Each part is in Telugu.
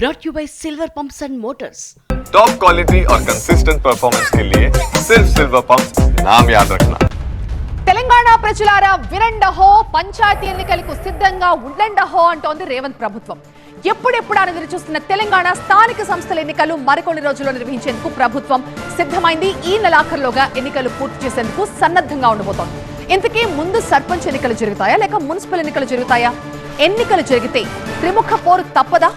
brought you by Silver Pumps and Motors. Top quality और कंसिस्टेंट परफॉर्मेंस के लिए सिर्फ सिल्वर पंप नाम याद रखना తెలంగాణ ప్రజలారా వినండహో పంచాయతీ ఎన్నికలకు సిద్ధంగా ఉండండహో అంటోంది రేవంత్ ప్రభుత్వం ఎప్పుడెప్పుడు అని ఎదురు చూస్తున్న తెలంగాణ స్థానిక సంస్థల ఎన్నికలు మరికొన్ని రోజుల్లో నిర్వహించేందుకు ప్రభుత్వం సిద్ధమైంది ఈ నెలాఖరులోగా ఎన్నికలు పూర్తి చేసేందుకు సన్నద్ధంగా ఉండబోతోంది ఇంతకీ ముందు సర్పంచ్ ఎన్నికలు జరుగుతాయా లేక మున్సిపల్ ఎన్నికలు జరుగుతాయా ఎన్నికలు జరిగితే త్రిముఖ పోరు తప్పదా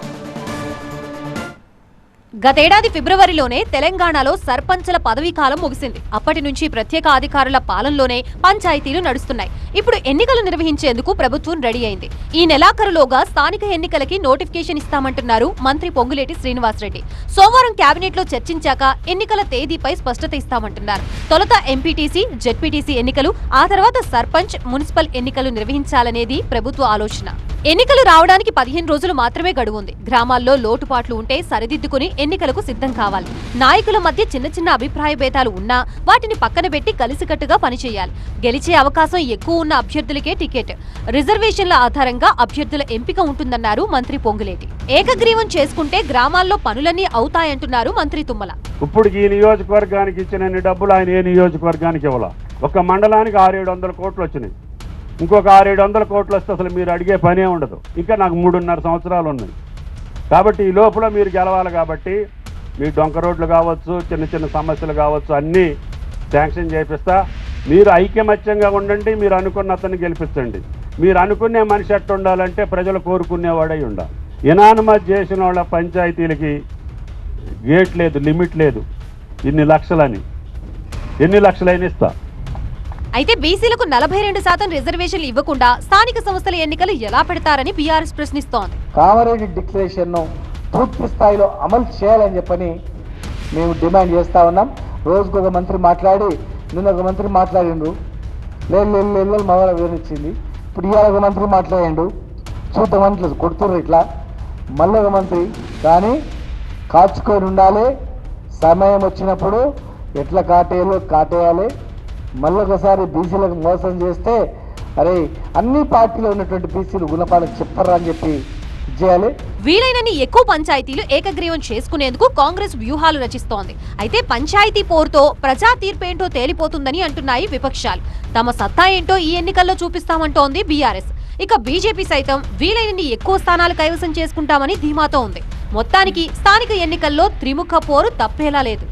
గతేడాది ఫిబ్రవరిలోనే తెలంగాణలో సర్పంచుల పదవీ కాలం ముగిసింది. అప్పటి నుంచి ప్రత్యేక అధికారుల పాలనలోనే పంచాయతీలు నడుస్తున్నాయి. ఇప్పుడు ఎన్నికలు నిర్వహించేందుకు ప్రభుత్వం రెడీ అయింది. ఈ నెలాఖరులోగా స్థానిక ఎన్నికలకి నోటిఫికేషన్ ఇస్తామంటున్నారు మంత్రి పొంగులేటి శ్రీనివాసరెడ్డి. సోమవారం కేబినెట్లో చర్చించాక ఎన్నికల తేదీపై స్పష్టత ఇస్తామంటున్నారు. తొలుత ఎంపీటీసీ జెడ్పీటీసీ ఎన్నికలు ఆ తర్వాత సర్పంచ్ మున్సిపల్ ఎన్నికలు నిర్వహించాలనేది ప్రభుత్వ ఆలోచన. ఎన్నికలు రావడానికి పదిహేను రోజులు మాత్రమే గడువు ఉంది గ్రామాల్లో లోటుపాట్లు ఉంటే సరిదిద్దుకుని ఎన్నికలకు సిద్ధం కావాలి. నాయకుల మధ్య చిన్న చిన్న అభిప్రాయ భేదాలు ఉన్నా వాటిని పక్కన పెట్టి కలిసికట్టుగా పనిచేయాలి. గెలిచే అవకాశం ఎక్కువ ఉన్న అభ్యర్థులకే టికెట్. రిజర్వేషన్ల ఆధారంగా అభ్యర్థుల ఎంపిక ఉంటుందన్నారు మంత్రి పొంగులేటి. ఏకగ్రీవం చేసుకుంటే గ్రామాల్లో పనులన్నీ అవుతాయంటున్నారు మంత్రి తుమ్మల. ఇప్పుడు ఈ నియోజకవర్గానికి ఇచ్చిన డబ్బులు ఆయన ఏ నియోజకవర్గానికి ఇవ్వాల? ఒక మండలానికి ఆరేడు వందల కోట్లు వచ్చినాయి. ఇంకొక ఆరేడు వందల కోట్లు వస్తే అసలు మీరు అడిగే పనే ఉండదు. ఇంకా నాకు మూడున్నర సంవత్సరాలు ఉన్నాయి. కాబట్టి ఈ లోపల మీరు గెలవాలి కాబట్టి మీ డొంక రోడ్లు కావచ్చు చిన్న చిన్న సమస్యలు కావచ్చు అన్నీ శాంక్షన్ చేపిస్తా. మీరు ఐక్యమత్యంగా ఉండండి మీరు అనుకున్న అతన్ని గెలిపించండి. మీరు అనుకునే మనిషి ఎట్టు ఉండాలంటే ప్రజలు కోరుకునేవాడై ఉండాలి. ఇనానమస్ చేసిన వాళ్ళ పంచాయతీలకి గేట్ లేదు లిమిట్ లేదు. ఇన్ని లక్షలని ఎన్ని లక్షలైనా ఇస్తా. అయితే బీసీలకు నలభై రెండు శాతం రిజర్వేషన్లు ఇవ్వకుండా స్థానిక సంస్థల ఎన్నికలు ఎలా పెడతారని బీఆర్ఎస్ ప్రశ్నిస్తోంది. కామారెడ్డి డిక్లరేషన్ను పూర్తి స్థాయిలో అమలు చేయాలని చెప్పని మేము డిమాండ్ చేస్తా ఉన్నాం. రోజుకు ఒక మంత్రి మాట్లాడి నిన్న ఒక మంత్రి మాట్లాడిండు లేదు లేదు లేదు లేదు వివరించింది ఇప్పుడు ఇవాళ ఒక మంత్రి మాట్లాడిండు. చూద్దాం ఇట్లా కొడుతుర్రు ఇట్లా. మళ్ళీ ఒక మంత్రి కానీ కాచుకొని ఉండాలి. సమయం వచ్చినప్పుడు ఎట్లా కాటేయాలో కాటేయాలి. మళ్ళీ ఒకసారి బీసీలకు మోసం చేస్తే అరే అన్ని పార్టీలో ఉన్నటువంటి బీసీలు గుణపాఠం చెప్పరా అని చెప్పి చేయాలి. వీలైనన్ని ఎక్కువ పంచాయతీలు ఏకగ్రీవం చేసుకునేందుకు కాంగ్రెస్ వ్యూహాలు రచిస్తోంది. అయితే పంచాయతీ పోరుతో ప్రజా తీర్పేంటో తేలిపోతుందని అంటున్నాయి విపక్షాలు. తమ సత్తా ఏంటో ఈ ఎన్నికల్లో చూపిస్తామంటోంది బీఆర్ఎస్. ఇక బీజేపీ సైతం వీలైనన్ని ఎక్కువ స్థానాలు కైవసం చేసుకుంటామని ధీమాతో ఉంది. మొత్తానికి స్థానిక ఎన్నికల్లో త్రిముఖ పోరు తప్పేలా లేదు.